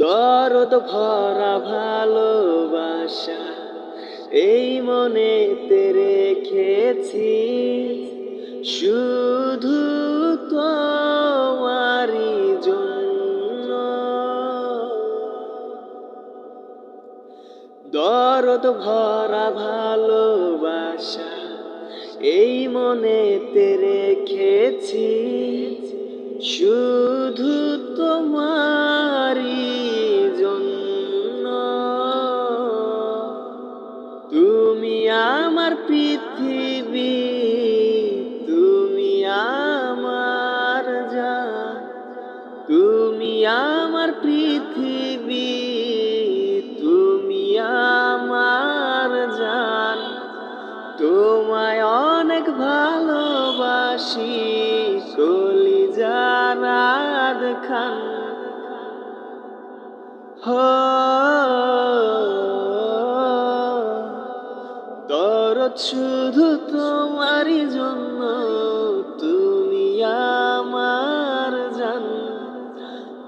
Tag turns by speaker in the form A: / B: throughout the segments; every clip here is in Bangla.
A: দরদ ভরা ভালোবাসা, এই মনেতে রেখেছি। শুধু তোমারই জন্য। দরদ ভরা ভালোবাসা, এই মনেতে রেখেছি। পৃথিবী, তুমি আমার জান। তুমি আমার পৃথিবী, তুমি আমার জান। তোমায় অনেক ভালোবাসি কলি জানাদ খান হো দরদ শুধু তোমারই জন্য, তুমি আমার জান।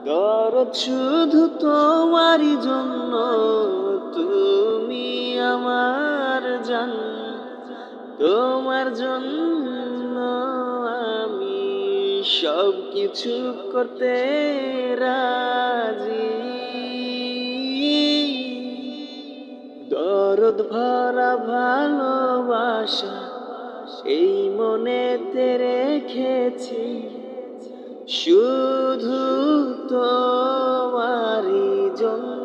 A: দরদ শুধু তোমারই জন্য, তুমি আমার জান। তোমার জন্য আমি সব কিছু করতে রাজি। রোদ ভরা ভালোবাসা এই মনেতে রেখেছি। শুধু তোমারি জন্য